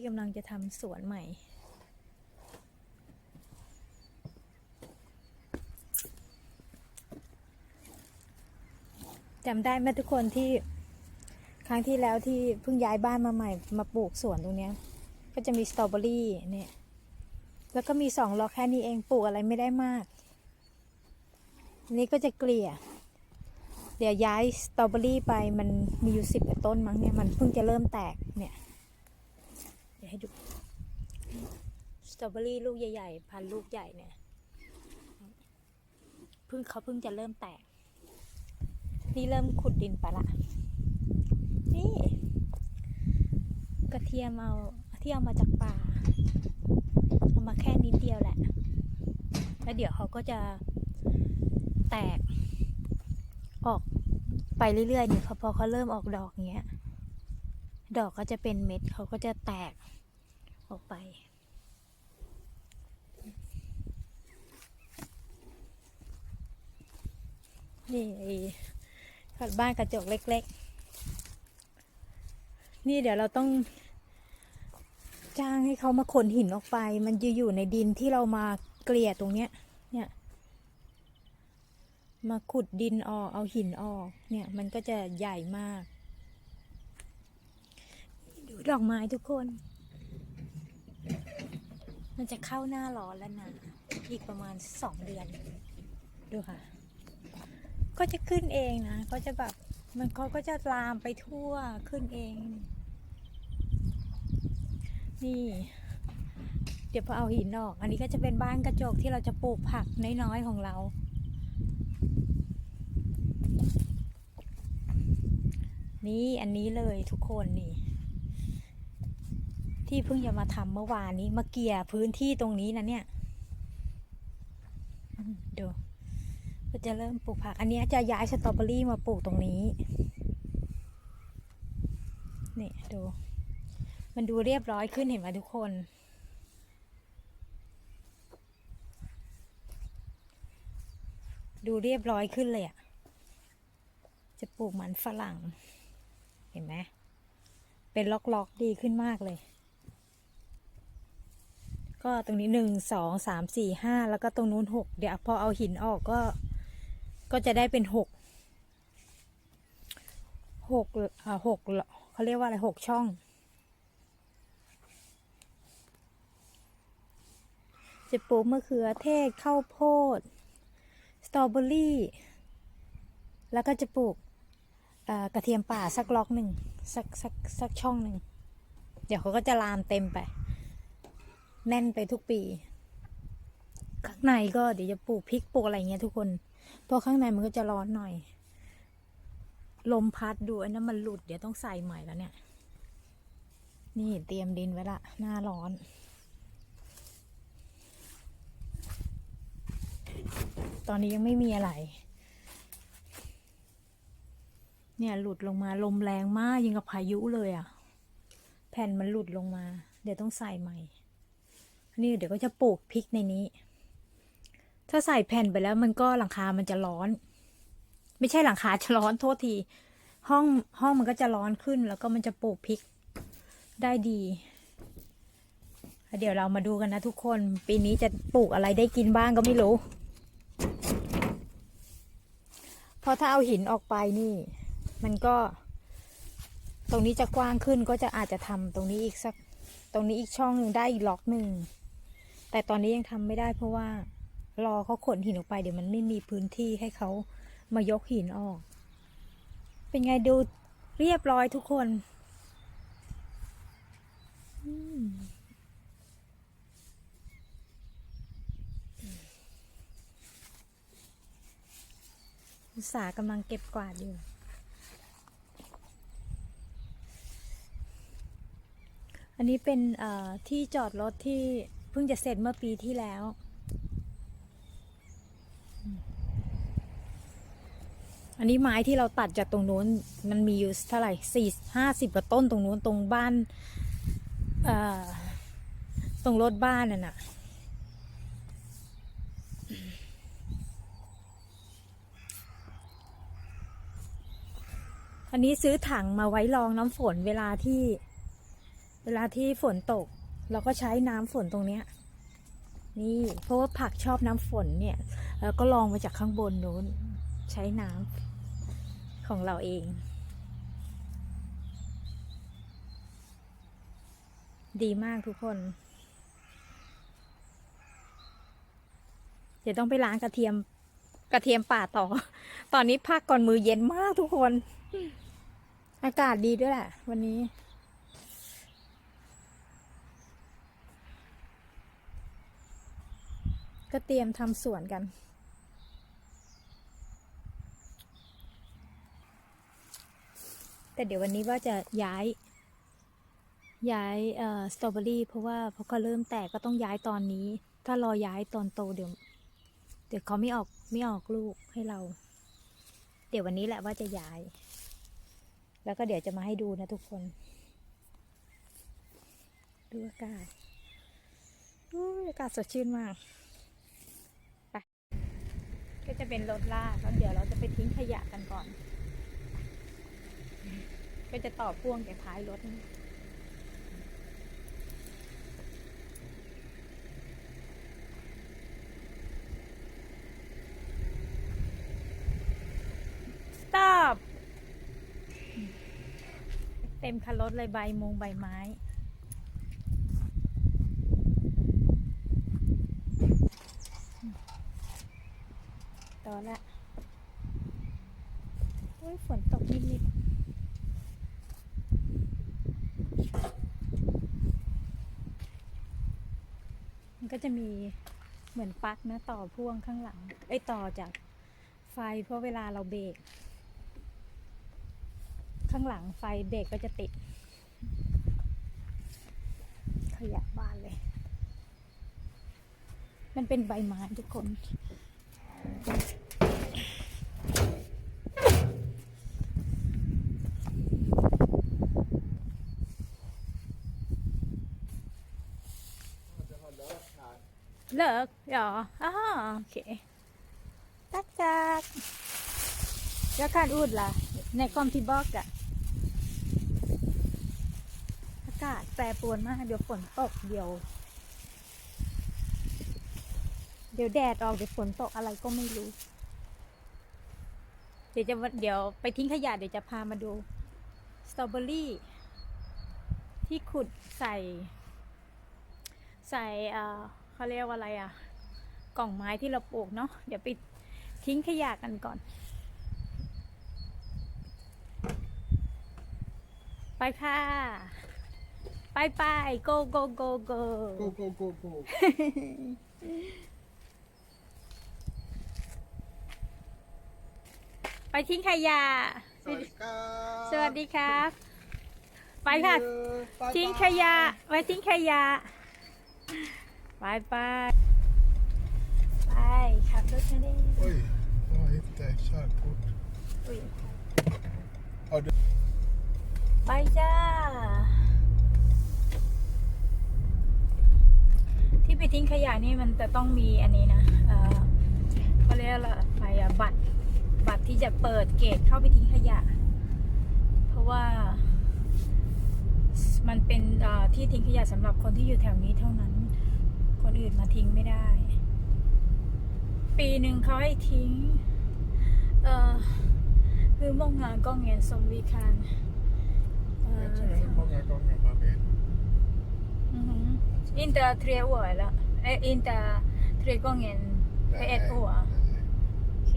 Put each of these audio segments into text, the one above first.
ที่กำลังจะทำสวนใหม่ จำได้ไหมทุกคนที่ครั้งที่แล้วที่เพิ่งย้ายบ้านมาใหม่ มาปลูกสวนตรงนี้ก็จะมีสตรอเบอรี่เนี่ย แล้วก็มีสองล็อกแค่นี้เองปลูกอะไรไม่ได้มากนนี้ก็จะเกลี่ย เดี๋ยวย้ายสตรอเบอรี่ไปมันมีอยู่สิบต้นมั้งเนี่ย มันเพิ่งจะเริ่มแตกเนี่ย ยวให้ดูสตรอเบอรี่ลูกใหญ่ๆ พันลูกใหญ่เนี่ยเพิ่งเขาเพิ่งจะเริ่มแตก นี่เริ่มขุดดินไปละ นี่ กระเทียมเอาที่เอามาจากป่าเอามาแค่นิดเดียวแหละ แล้วเดี๋ยวเขาก็จะแตก ออกไปเรื่อยๆนี่พอพอเขาเริ่มออกดอกเงี้ย ดอกก็จะเป็นเม็ดเขาก็จะแตก ออกไป นี่ไอ้ขัดบ้านกระจกเล็ก ๆ นี่เดี๋ยวเราต้อง จ้างให้เขามาขนหินออกไป มันจะอยู่ในดินที่เรามาเกลี่ยตรงเนี้ย เนี่ย มาขุดดินออก เอาหินออก เนี่ย มันก็จะใหญ่มาก ดูดอกไม้ทุกคน มันจะเข้าหน้าร้อนแล้วนะอีกประมาณสองเดือน ดูค่ะ ก็จะขึ้นเองนะก็จะแบบมันเขาก็จะลามไปทั่วขึ้นเอง นี่ เดี๋ยวพอเอาหินออก อันนี้ก็จะเป็นบ้านกระจกที่เราจะปลูกผักน้อยๆของเรา นี่อันนี้เลยทุกคนนี่ ที่เพิ่งจะมาทำเมื่อวานนี้มาเกี่ยพื้นที่ตรงนี้นะเนี่ยดูก็จะเริ่มปลูกผัก อันนี้จะย้ายสตรอเบอรี่มาปลูกตรงนี้นี่ดู มันดูเรียบร้อยขึ้นเห็นไหมทุกคน ดูเรียบร้อยขึ้นเลยอะจะปลูกมันฝรั่ง เห็นไหมเป็นล็อกๆดีขึ้นมากเลย ก็ตรงนี้หนึ่งสองสามสี่ห้าแล้วก็ตรงนู้นหกเดี๋ยวพอเอาหินออกก็ ก็จะได้เป็นหกหกอ่าหกเขาเรียกว่าอะไรหกช่อง จะปลูกมะเขือเทศข้าวโพด สตรอเบอรี่ แล้วก็จะปลูกกระเทียมป่าสักล็อกหนึ่งสักสักสักช่องหนึ่ง เดี๋ยวเขาก็จะลามเต็มไป แน่นไปทุกปี ข้างในก็เดี๋ยวจะปลูกพริกปลูกอะไรเงี้ยทุกคน เพราะข้างในมันก็จะร้อนหน่อย ลมพัดดูอันนั้นมันหลุดเดี๋ยวต้องใส่ใหม่แล้วเนี่ย นี่เตรียมดินไว้ละหน้าร้อนตอนนี้ยังไม่มีอะไร เนี่ยหลุดลงมาลมแรงมากยิงกับพายุเลยอะ่ะ แผ่นมันหลุดลงมา เดี๋ยวต้องใส่ใหม่ นี่เดี๋ยวก็จะปลูกพริกในนี้ ถ้าใส่แผ่นไปแล้วมันก็หลังคามันจะร้อน ไม่ใช่หลังคาจะร้อนโทษที ห้องห้องมันก็จะร้อนขึ้น แล้วก็มันจะปลูกพริกได้ดี เดี๋ยวเรามาดูกันนะทุกคน ปีนี้จะปลูกอะไรได้กินบ้างก็ไม่รู้ เพราะถ้าเอาหินออกไปนี่ มันก็ ตรงนี้จะกว้างขึ้นก็จะอาจจะทำตรงนี้อีกสัก ตรงนี้อีกช่องหนึ่งได้อีกล็อกหนึ่ง แต่ตอนนี้ยังทำไม่ได้เพราะว่ารอเขาขนหินออกไปเดี๋ยวมันไม่มีพื้นที่ให้เขามายกหินออก เป็นไงดูเรียบร้อยทุกคนอุตสาห์กำลังเก็บกวาดอยู่ อันนี้เป็นที่จอดรถที่ เพิ่งจะเสร็จเมื่อปีที่แล้ว อันนี้ไม้ที่เราตัดจากตรงนู้น มันมีอยู่เท่าไหร่สี่ห้าสิบกว่าต้นตรงนู้นตรงบ้านตรงรถบ้านน่ะนะอันนี้ซื้อถังมาไว้รองน้ำฝนเวลาที่ เวลาที่ฝนตก เราก็ใช้น้ำฝนตรงเนี้ยนี่เพราะว่าผักชอบน้ำฝนเนี่ยเราก็ลองมาจากข้างบนนู้น ใช้น้ำของเราเอง ดีมากทุกคน เดี๋ยวต้องไปล้างกระเทียมกระเทียมป่าต่อ ตอนนี้ภาคก่อนมือเย็นมากทุกคน อากาศดีด้วยแหละวันนี้ ก็เตรียมทำสวนกัน แต่เดี๋ยววันนี้ว่าจะย้าย ย้ายเอ่อสตรอเบอรี่เพราะว่าพราะเขาเริ่มแตกก็ต้องย้ายตอนนี้ ถ้ารอย้ายตอนโตเดี๋ยวเดี๋ยวเขาไม่ออกไม่ออกลูกให้เรา เดี๋ยววันนี้แหละว่าจะย้าย แล้วก็เดี๋ยวจะมาให้ดูนะทุกคน ดูอากาศอู้ยอากาศสดชื่นมาก ก็จะเป็นรถลากแล้วเดี๋ยวเราจะไปทิ้งขยะกันก่อน ก็จะต่อพ่วงกับท้ายรถนี่สต็อปเต็มคันรถเลยใบมงใบไม้ ต่อละโอ้ยฝนตกนิดๆมันก็จะมีเหมือนปลั๊กนะต่อพ่วงข้างหลังเอ้ต่อจากไฟเพราะเวลาเราเบรกข้างหลังไฟเบรกก็จะติด ขยะบ้านเลย มันเป็นใบไม้ทุกคน เลิกหรออ๋อโอเคตักจักแล้วการอูดล่ะ ในคอมที่บอกอะอากาศแปรปรวนมาก เดี๋ยวฝนตก เดี๋ยว เดี๋ยวแดดออก เดี๋ยวฝนตกอะไรก็ไม่รู้ เดี๋ยวจะเดี๋ยวไปทิ้งขยะเดี๋ยวจะพามาดูสตรอเบอรี่ที่ขุดใส่ ใส่ เอ่อเขาเรียกว่าอะไรอะ กล่องไม้ที่เราปลูกเนาะเดี๋ยวไปทิ้งขยะกันก่อน ไปค่ะ ไปไป go go go go Go, go, go, go. ไปทิ้งขยะ สวัสดีครับไปค่ะ Bye ทิ้ง bye. ขยะไว้ทิ้งขยะ ไปไปไปขับรถไม่ได้ Oj, jag hittade körkort. อุ๊ย Har du? ไปจ้า ที่ไปทิ้งขยะนี่มันจะต้องมีอันนี้นะเออเขาเรียกอะไรอะบัตร บัตรที่จะเปิดเกตเข้าไปทิ้งขยะ เพราะว่า มันเป็นเอ่อที่ทิ้งขยะสำหรับคนที่อยู่แถวนี้เท่านั้น คนอื่นมาทิ้งไม่ได้ ปีหนึ่งเขาให้ทิ้ง เอ่อคือมงงานก็เงินสมวิคารเอ่อ Jag tror hur många gånger man vill. อือหือ inte tre år eller eh, inte tre gånger på ett år Nej. โอเค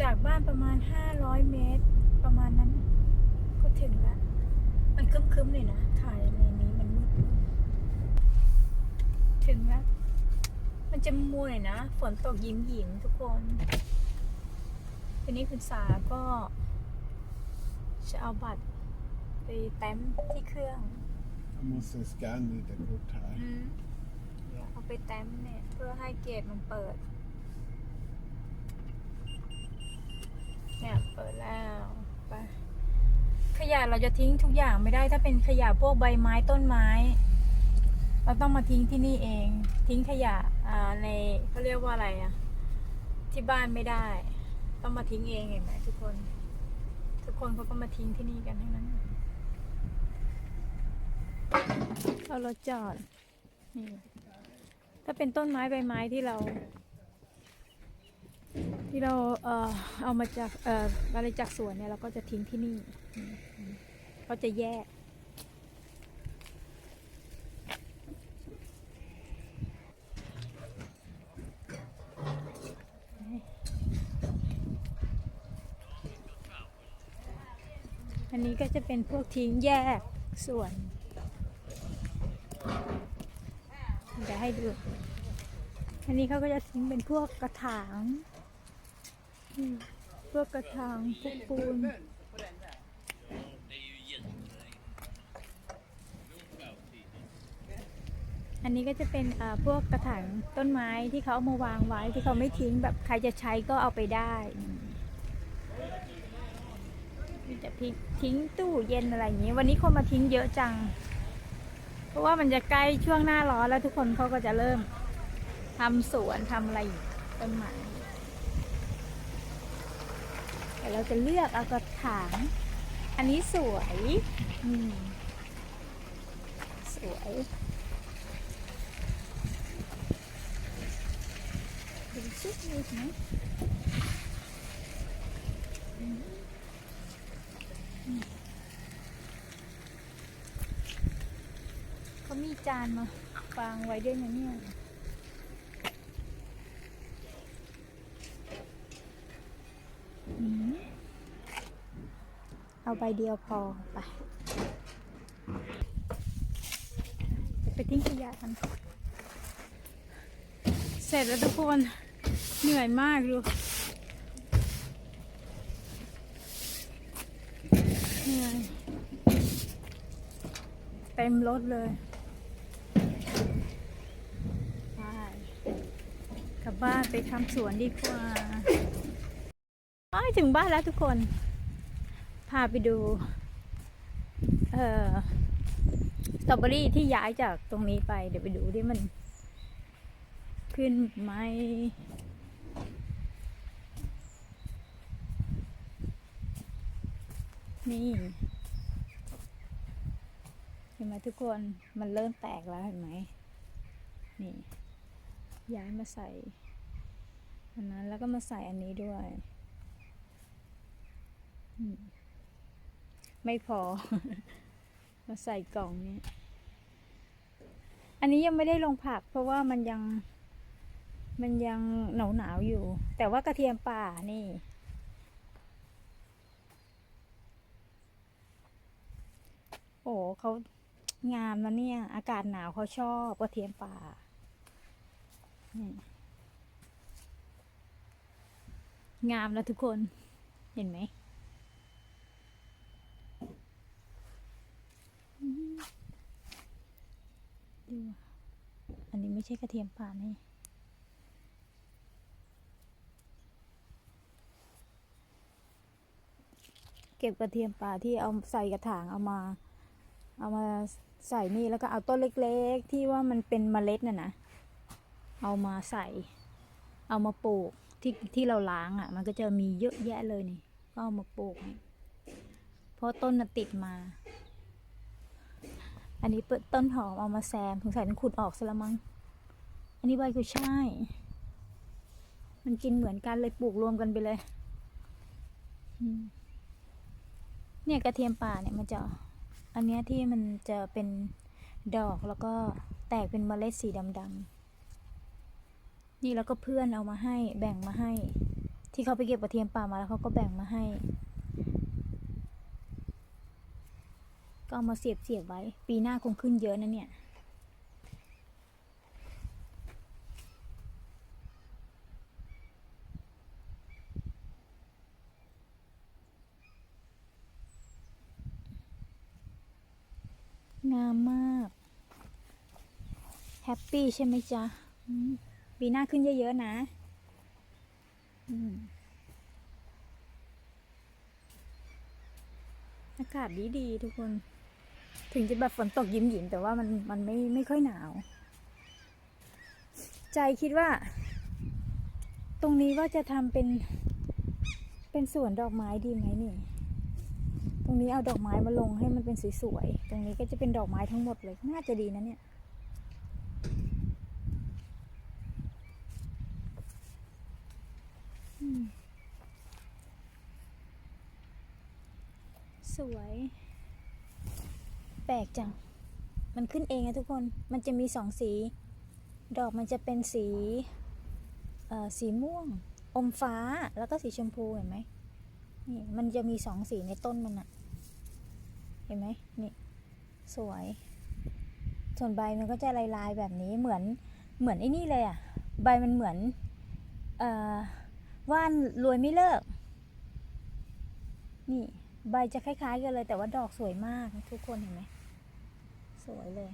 จากบ้านประมาณ 500 เมตร ประมาณนั้น ก็ถึงแล้ว มันครึ้มๆเลยนะ ถ่ายในนี้มันมืด ถึงแล้ว มันจะมัวหน่อยนะ ฝนตกยิ้มหยิมทุกคนทีนี้คุณสาก็จะเอาบัตรไปแต้มที่เครื่อง Jag måste scanna lite kort här. อืมเอาไปแต้มเนี่ยเพื่อให้เกตมันเปิด เนี่ยเปิดแล้ว ไป ขยะเราจะทิ้งทุกอย่างไม่ได้ ถ้าเป็นขยะพวกใบไม้ต้นไม้ เราต้องมาทิ้งที่นี่เอง ทิ้งขยะในเขาเรียกว่าอะไรอะที่บ้านไม่ได้ ต้องมาทิ้งเองเห็นไหมทุกคน ทุกคนเขาก็มาทิ้งที่นี่กันทั้งนั้นเอารถจอดนี่ถ้าเป็นต้นไม้ใบไม้ที่เรา ที่เราเอ่อเอามาจากเอ่ออะไรจากสวนเนี่ยเราก็จะทิ้งที่นี่ เขาจะแยก อันนี้ก็จะเป็นพวกทิ้งแยกส่วนเดี๋ยวให้ดู อันนี้เขาก็จะทิ้งเป็นพวกกระถาง พวกกระถางพวกปูน อันนี้ก็จะเป็นพวกกระถางต้นไม้ที่เขาเอามาวางไว้ที่เขาไม่ทิ้งแบบใครจะใช้ก็เอาไปได้มีจะทิ้งตู้เย็นอะไรอย่างนี้ วันนี้คนมาทิ้งเยอะจัง เพราะว่ามันจะใกล้ช่วงหน้าร้อนแล้วทุกคนเขาก็จะเริ่มทำสวนทำอะไรต้นไม้แต่เราจะเลือกเอากระถาง อันนี้สวย สวย เขามีจานมาฟางไว้ด้วยนะเนี่ยอืมเอาใบเดียวพอไป ไปทิ้งขยะกัน เสร็จแล้วทุกคน เหนื่อยมากดู เหนื่อย เต็มรถเลยไปกลับบ้านไปทำสวนดีกว่าอ้ายถึงบ้านแล้วทุกคน พาไปดู เอ่อสตรอเบอรี่ที่ย้ายจากตรงนี้ไป เดี๋ยวไปดูที่มัน ขึ้นไหมนี่เห็นไหมทุกคนมันเริ่มแตกแล้วเห็นไหมนี่ ย้ายมาใส่อันนั้นแล้วก็มาใส่อันนี้ด้วย ไม่พอ มาใส่กล่องนี้ อันนี้ยังไม่ได้ลงผักเพราะว่ามันยัง มันยังหนาวหนาวอยู่ แต่ว่ากระเทียมป่านี่ โอ้เขางามนะเนี่ย อากาศหนาวเขาชอบกระเทียมป่านี่งามแล้วทุกคน เห็นไหมอืมดู อันนี้ไม่ใช่กระเทียมป่านี่ เก็บกระเทียมป่าที่เอาใส่กระถางเอามา เอามาใส่นี่แล้วก็เอาต้นเล็กๆ ที่ว่ามันเป็นเมล็ดน่ะนะเอามาใส่ เอามาปลูกที่ที่เราล้างอะ่ะ มันก็จะมีเยอะแยะเลยนี่ก็เอามาปลูกนี่เพราะต้นน่ะติดมา อันนี้เปิดต้นหอมเอามาแซมสงสัยต้องขุดออกซะละมั้งอันนี้ใบกุช่ายมันกินเหมือนกันเลยปลูกรวมกันไปเลย อืม เนี่ยกระเทียมป่าเนี่ยมันจะอันเนี้ยที่มันจะเป็นดอกแล้วก็แตกเป็นเมล็ดสีดำๆนี่แล้วก็เพื่อนเอามาให้แบ่งมาให้ ที่เขาไปเก็บกระเทียมป่ามาแล้วเขาก็แบ่งมาให้ ก็เอามาเสียบเสียบไว้ ปีหน้าคงขึ้นเยอะนะเนี่ย งามมาก แฮปปี้ใช่ไหมจ๊ะอืมปีหน้าขึ้นเยอะๆนะอากาศดีๆทุกคน ถึงจะแบบฝนตกยิ้มหยิมๆแต่ว่ามันมันไม่ไม่ค่อยหนาว ใจคิดว่า ตรงนี้ว่าจะทำเป็น เป็นสวนดอกไม้ดีไหมนี่ ตรงนี้เอาดอกไม้มาลงให้มันเป็นสวยๆ ตรงนี้ก็จะเป็นดอกไม้ทั้งหมดเลย น่าจะดีนะเนี่ย อืม สวย แปลกจัง มันขึ้นเองนะทุกคน มันจะมีสองสี ดอกมันจะเป็นสี เอ่อ สีม่วง อมฟ้า แล้วก็สีชมพูเห็นไหม นี่ มันจะมีสองสีในต้นมันอะเห็นไหม นี่ สวย ส่วนใบมันก็จะลายๆแบบนี้ เหมือน เหมือนไอ้นี่เลยอะใบมันเหมือน เอ่อ ว่านรวยไม่เลิก นี่ ใบจะคล้ายๆกันเลย แต่ว่าดอกสวยมากทุกคนเห็นไหมสวยเลย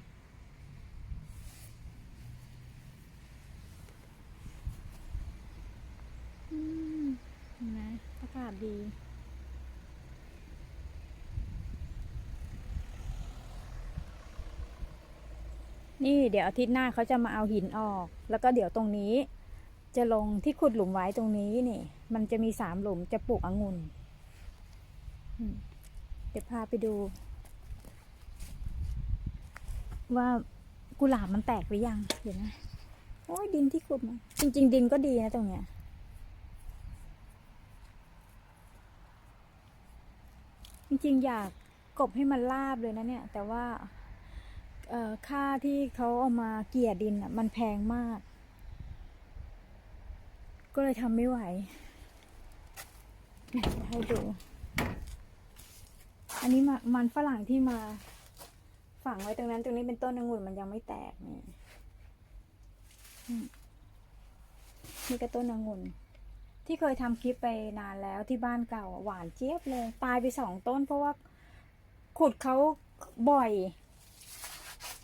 อืมเห็นไหมอากาศดีนี่เดี๋ยวอาทิตย์หน้าเขาจะมาเอาหินออก แล้วก็เดี๋ยวตรงนี้ จะลงที่ขุดหลุมไว้ตรงนี้นี่ มันจะมีสามหลุมจะปลูกองุ่น เดี๋ยวพาไปดู ว่ากุหลาบมันแตกหรือยังเดี๋ยวนะโอ้ยดินที่ขุดมาจริง ๆ ดินก็ดีนะตรงเนี้ยจริงๆอยากกบให้มันราบเลยนะเนี่ย แต่ว่าค่าที่เขาเอามาเกี่ยดินอะ มันแพงมาก ก็เลยทำไม่ไหวให้ดู อันนี้มันฝรั่งที่มาฝังไว้ตรงนั้น ตรงนี้เป็นต้นองุ่นมันยังไม่แตกนี่มนี่ก็ต้นองุ่นที่เคยทำคลิปไปนานแล้วที่บ้านเก่าหวานเจี๊ยบเลย ตายไปสองต้น เพราะว่าขุดเขาบ่อย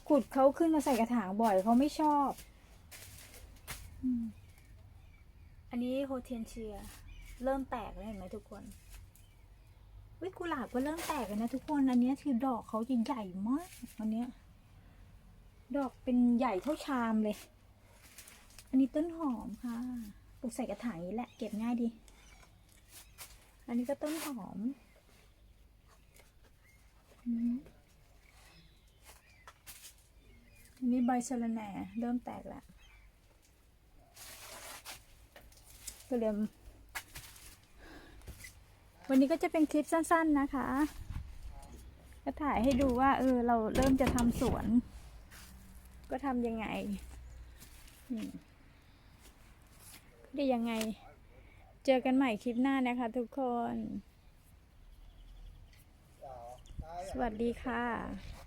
ขุดเขาขึ้นมาใส่กระถางบ่อยเขาไม่ชอบ อันนี้โฮเทียนเชีย เริ่มแตกแล้วเห็นไหมทุกคน วิกุหลาบก็เริ่มแตกแล้วนะทุกคนอันนี้คือดอกเขาจะใหญ่มากอันนี้ดอกเป็นใหญ่เท่าชามเลย อันนี้ต้นหอมค่ะปลูกใส่กระถางนี้แหละเก็บง่ายดี อันนี้ก็ต้นหอมอันนี้ใบสะระแหน่เริ่มแตกแล้วก็เริ่ม วันนี้ก็จะเป็นคลิปสั้น ๆนะคะ ก็ถ่ายให้ดูว่า เออ เราเริ่มจะทำสวน ก็ทำยังไงได้ยังไง เจอกันใหม่คลิปหน้านะคะทุกคน สวัสดีค่ะ